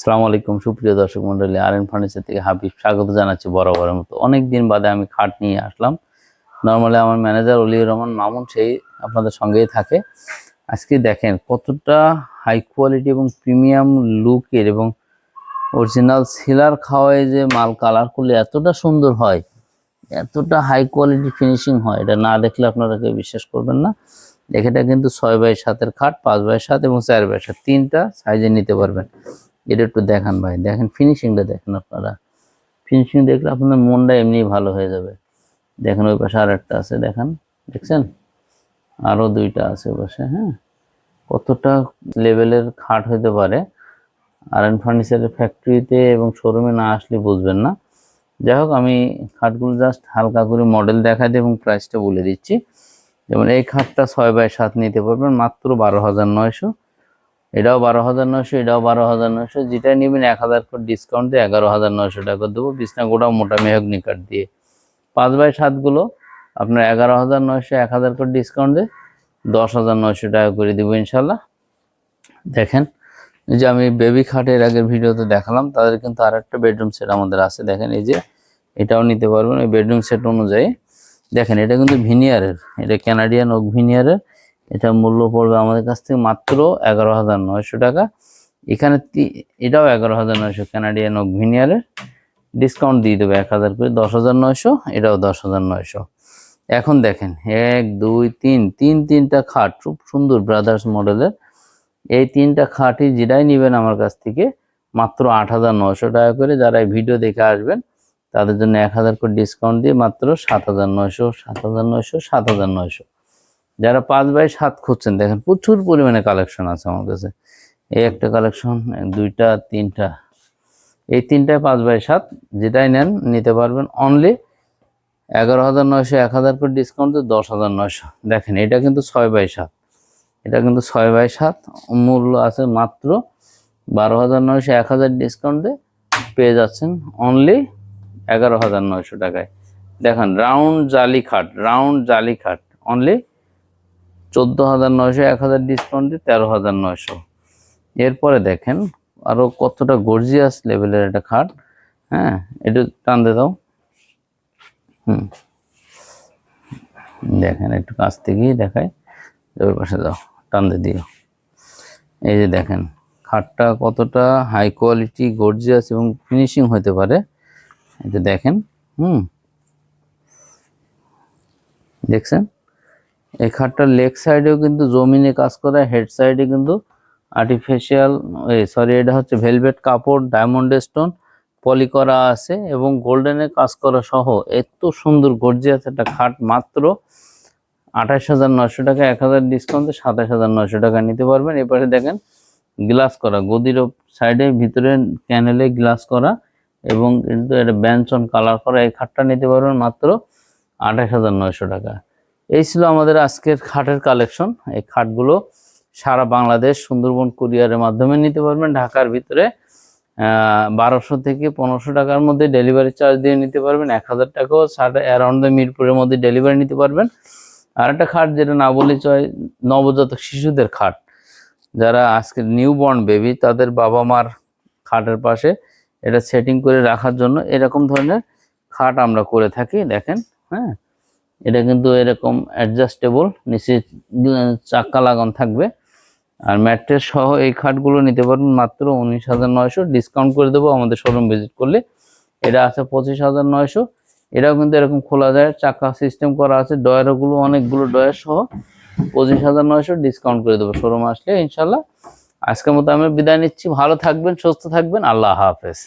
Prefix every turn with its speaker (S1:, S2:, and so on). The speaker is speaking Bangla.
S1: সালাম আলাইকুম, সুপ্রিয় দর্শক মন্ডলী আর এন ফার্নিচার থেকে হাবিব স্বাগত জানাচ্ছি বরাবরের মতো। অনেক দিন বাদে আমি খাট নিয়ে আসলাম। নর্মালি আমার ম্যানেজার অলিউর রহমান মামুন সেই আপনাদের সঙ্গেই থাকে। আজকে দেখেন কতটা হাই কোয়ালিটি এবং প্রিমিয়াম লুকের এবং অরিজিনাল সিলার খাওয়ায় যে মাল কালার করলে এতটা সুন্দর হয়, এতটা হাই কোয়ালিটি ফিনিশিং হয়, এটা না দেখলে আপনারা কেউ বিশ্বাস করবেন না। এটা কিন্তু ছয় বাই সাতের খাট, পাঁচ বাই সাত এবং চার বাই সাত, তিনটা সাইজে নিতে পারবেন। এটা একটু দেখান ভাই, দেখেন ফিনিশিংটা দেখেন আপনারা। ফিনিশিং দেখলে আপনার মনটা এমনি ভালো হয়ে যাবে। দেখেন ওই পাশে আর একটা আছে, দেখেন, দেখছেন? আরও দুইটা আছে পাশে হ্যাঁ? কতটা লেভেলের খাট হতে পারে, আর এন ফার্নিচারের ফ্যাক্টরিতে এবং শোরুমে না আসলে বুঝবেন না। যাই হোক, আমি খাটগুলো জাস্ট হালকা করে মডেল দেখা দিই এবং প্রাইসটা বলে দিচ্ছি। যেমন এই খাটটা ছয় বাই সাত নিতে পারবেন, মাত্র বারো হাজার নয়শো। এটাও বারো হাজার নয়শো, এটাও বারো হাজার নয়শো। যেটা নেবেন এক হাজার করে ডিসকাউন্ট দিয়ে এগারো হাজার নয়শো টাকা দেবো। বিছনা গোটা মোটা মেহগনি কাঠ দিয়ে। পাঁচ বাই সাতগুলো আপনার এগারো হাজার নয়শো, এক হাজার করে ডিসকাউন্ট দিয়ে দশ হাজার নয়শো টাকা করে দেবো ইনশাল্লাহ। দেখেন যে আমি বেবি খাটের আগের ভিডিওতে দেখালাম, তাদের কিন্তু আর একটা বেডরুম সেট আমাদের আছে। দেখেন, এই যে এটাও নিতে পারবেন। ওই বেডরুম সেট অনুযায়ী। দেখেন, এটা কিন্তু ভিনিয়ারের এটা ক্যানাডিয়ান ওক ভিনিয়ারের এটা মূল্য পড়বে আমাদের কাছ থেকে মাত্র এগারো হাজার নয়শো টাকা। এখানে এটাও এগারো হাজার নয়শো ক্যানাডিয়ান ওক ভিনিয়ারের ডিসকাউন্ট দিয়ে দেবে এক হাজার করে, দশ হাজার নয়শো, এটাও দশ হাজার নয়শো। এখন দেখেন, এক, দুই, তিন তিন, তিনটা খাট, খুব সুন্দর ব্রাদার্স মডেলের এই তিনটা খাটই যেটাই নেবেন আমার কাছ থেকে মাত্র আট হাজার নয়শো টাকা করে। যারা এই ভিডিও দেখে আসবেন, তাদের জন্য এক হাজার করে ডিসকাউন্ট দিয়ে মাত্র সাত হাজার নয়শো, সাত হাজার নয়শো, সাত হাজার নয়শো। যারা পাঁচ বাই সাত খুঁজছেন, দেখেন প্রচুর পরিমাণে কালেকশন আছে আমার কাছে। এই একটা কালেকশন দুইটা, তিনটা। এই তিনটায় পাঁচ বাই সাত যেটাই নেন, নিতে পারবেন অনলি এগারো হাজার নয়শো, এক হাজার করে ডিসকাউন্ট দশ হাজার নয়শো। দেখেন, এটা কিন্তু ছয় বাই সাত। এটা কিন্তু ছয় বাই সাত, মূল্য আছে মাত্র বারো হাজার নয়শো, এক হাজার ডিসকাউন্টে পেয়ে যাচ্ছেন অনলি এগারো হাজার নয়শো টাকায়। দেখেন রাউন্ড জালি খাট রাউন্ড জালি খাট অনলি চোদ্দ হাজার নয়শো, এক হাজার ডিসকাউন্ট দিয়ে তেরো হাজার নয়শো। এরপরে দেখেন আরও কতটা গর্জিয়াস লেভেলের একটা খাট। হ্যাঁ একটু টান দিয়ে দাও। হুম। দেখেন, একটু কাছ থেকেই দেখায় ওই পাশে দাও টান দিয়ে দিও। এই যে দেখেন, খাটটা কতটা হাই কোয়ালিটি গর্জিয়াস এবং ফিনিশিং হতে পারে। এটা দেখেন, হুম। দেখছেন? এই খাটটার লেগ সাইডেও কিন্তু জমিনে কাজ করা হেড সাইডে কিন্তু আর্টিফিশিয়াল সরি এটা হচ্ছে ভেলভেট কাপড় ডায়মন্ড স্টোন পলি করা আছে এবং গোল্ডেনের কাজ করা সহ এত সুন্দর গর্জিয়াস একটা খাট মাত্র আঠাশ হাজার নশো টাকা, এক হাজার ডিসকাউন্টে সাতাশ হাজার নশো টাকা নিতে পারবেন। এপাশে দেখেন গ্লাস করা, গদির সাইডে ভিতরে ক্যানেলে গ্লাস করা এবং কিন্তু এটা ব্যঞ্চন কালার করা, এই খাটটা নিতে পারবেন মাত্র আঠাশ হাজার নয়শো টাকা। এই ছিল আমাদের আজকের খাটের কালেকশন এই খাটগুলো সারা বাংলাদেশ সুন্দরবন কুরিয়ারের মাধ্যমে নিতে পারবেন। ঢাকার ভিতরে বারোশো থেকে পনেরোশো টাকার মধ্যে ডেলিভারি চার্জ দিয়ে নিতে পারবেন। এক হাজার টাকাও সাড়ে অ্যারাউন্ড দ্য মিরপুরের মধ্যে ডেলিভারি নিতে পারবেন। আর একটা খাট যেটা না বলে চয় নবজাতক শিশুদের খাট। যারা আজকে নিউ বর্ন বেবি তাদের বাবা মার খাটের পাশে এটা সেটিং করে রাখার জন্য এরকম ধরনের খাট আমরা করে থাকি, দেখেন হ্যাঁ? এটা কিন্তু এরকম অ্যাডজাস্টেবল নিচে চাক্কা লাগানো থাকবে। আর ম্যাট্রেস সহ এই খাটগুলো নিতে পারবেন মাত্র উনিশ হাজার নয়শো। ডিসকাউন্ট করে দেবো আমাদের শোরুম ভিজিট করলে। এটা আছে পঁচিশ হাজার নয়শো। এটাও কিন্তু এরকম খোলা যায়। চাকা সিস্টেম করা আছে। ডয়ারগুলো অনেকগুলো ডয়ার সহ পঁচিশ হাজার নয়শো ডিসকাউন্ট করে দেবো শোরুম আসলে ইনশাল্লাহ আজকের মতো আমি বিদায় নিচ্ছি। ভালো থাকবেন, সুস্থ থাকবেন। আল্লাহ হাফেজ।